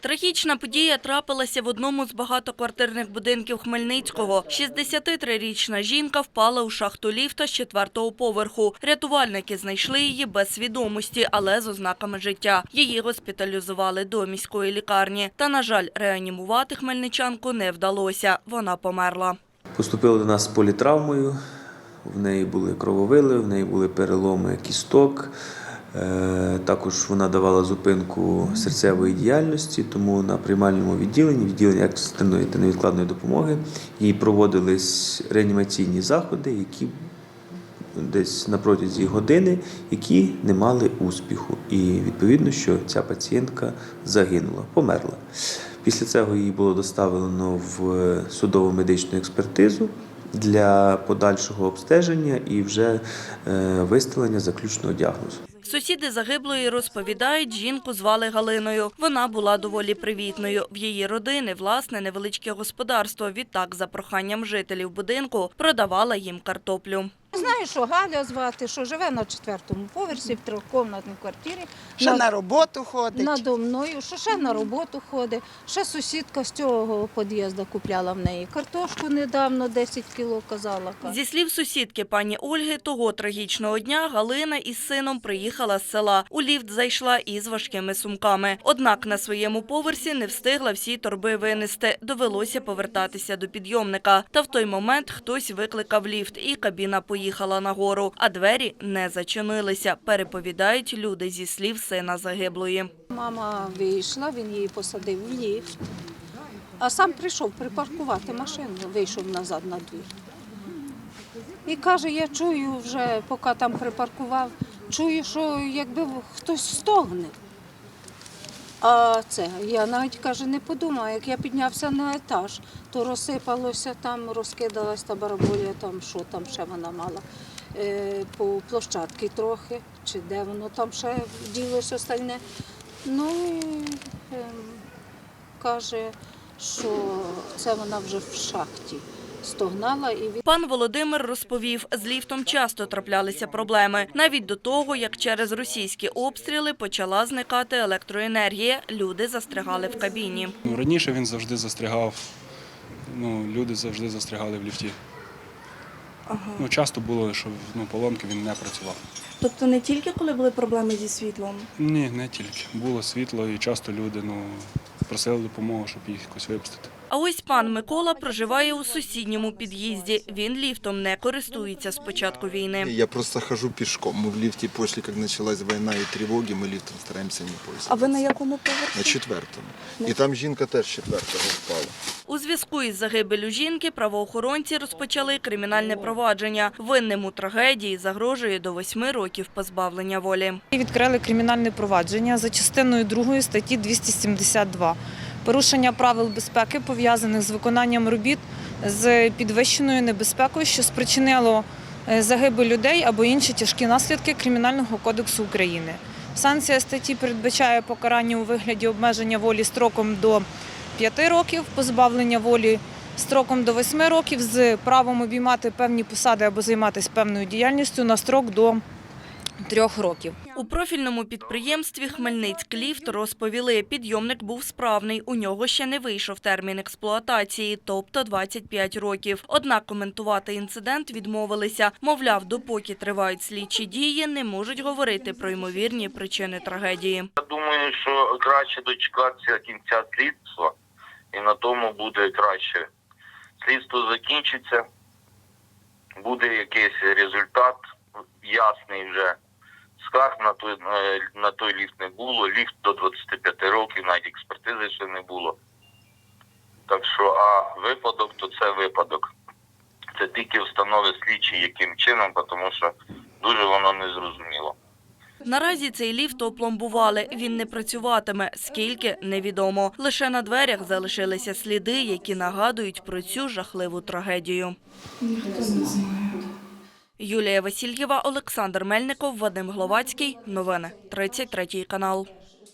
Трагічна подія трапилася в одному з багатоквартирних будинків Хмельницького. 63-річна жінка впала у шахту ліфта з четвертого поверху. Рятувальники знайшли її без свідомості, але з ознаками життя. Її госпіталізували до міської лікарні. Та, на жаль, реанімувати хмельничанку не вдалося. Вона померла. Поступила до нас з політравмою. В неї були крововили, в неї були переломи кісток. Е, Також вона давала зупинку серцевої діяльності, тому на приймальному відділенні, відділенні екстреної та невідкладної допомоги, їй проводились реанімаційні заходи, які десь на протязі години, які не мали успіху. І відповідно, що ця пацієнтка загинула, померла. Після цього її було доставлено в судово медичну експертизу для подальшого обстеження і вже е, виставлення заключного діагнозу. Сусіди загиблої розповідають, жінку звали Галиною. Вона була доволі привітною. В її родини власне невеличке господарство. Відтак, за проханням жителів будинку, продавала їм картоплю. Знаю, що Галя звати, що живе на четвертому поверсі в трьохкомнатній квартирі. Ще на роботу ходить. Надо мною, що ще на роботу ходить. Ще сусідка з цього під'їзду купляла в неї картошку недавно, 10 кіло казала. Зі слів сусідки пані Ольги, того трагічного дня Галина із сином приїхала з села. У ліфт зайшла із важкими сумками. Однак на своєму поверсі не встигла всі торби винести. Довелося повертатися до підйомника. Та в той момент хтось викликав ліфт, і кабіна поїхала нагору, а двері не зачинилися. Переповідають люди зі слів сина загиблої. Мама вийшла, він її посадив в ліфт, а сам прийшов припаркувати машину, вийшов назад на двір. І каже, я чую вже, поки там припаркував, чую, що якби хтось стогне. А це я навіть каже, не подумала, як я піднявся на етаж, то розсипалося там, розкидалась та бараболія, там що там ще вона мала е, по площадці трохи, чи де воно там ще ділося остальне. Ну і ем, каже, що це вона вже в шахті стогнала і від Пан Володимир розповів, з ліфтом часто траплялися проблеми. Навіть до того, як через російські обстріли почала зникати електроенергія, люди застрягали в кабіні. Ну, раніше він завжди застрягав. Ну, люди завжди застрягали в ліфті. Ну, часто було, що ну, поломки він не працював. Тобто не тільки коли були проблеми зі світлом, Ні, не тільки. Було світло і часто люди ну, просили допомогу, щоб їх якось випустити. А ось пан Микола проживає у сусідньому під'їзді. Він ліфтом не користується з початку війни. Я просто хожу пішком. Ми в ліфті після як почалась війна і тривоги, ми ліфтом стараємося не а ви на якому На поверсі? четвертому. І там жінка теж четвертого впала. У зв'язку із загибелю жінки правоохоронці розпочали кримінальне провадження. Винним у трагедії загрожує до восьми років позбавлення волі. Відкрили кримінальне провадження за частиною 2 статті 272. Порушення правил безпеки пов'язаних з виконанням робіт з підвищеною небезпекою, що спричинило е, загибель людей або інші тяжкі наслідки Кримінального кодексу України. Санкція статті передбачає покарання у вигляді обмеження волі строком до 5 років, позбавлення волі строком до 8 років з правом обіймати певні посади або займатися певною діяльністю на строк до 3 років. У профільному підприємстві Хмельницькліфт розповіли, підйомник був справний. У нього ще не вийшов термін експлуатації, тобто 25 років. Однак коментувати інцидент відмовилися. Мовляв, допоки тривають слідчі дії, не можуть говорити про ймовірні причини трагедії. Я думаю, що краще дочекатися кінця слідства, і на тому буде краще. Слідство закінчиться, буде якийсь результат ясний вже. Скарг на той, е, на той ліфт не було, ліфт до 25 років, навіть експертизи ще не було. Так що, а випадок, то це випадок. Це тільки встановить слідчі, яким чином, тому що дуже воно незрозуміло. Наразі цей ліфт опломбували. Він не працюватиме. Скільки – невідомо. Лише на дверях залишилися сліди, які нагадують про цю жахливу трагедію. Юлія Васильєва, Олександр Мельников, Вадим Гловацький. Новини. 33 канал.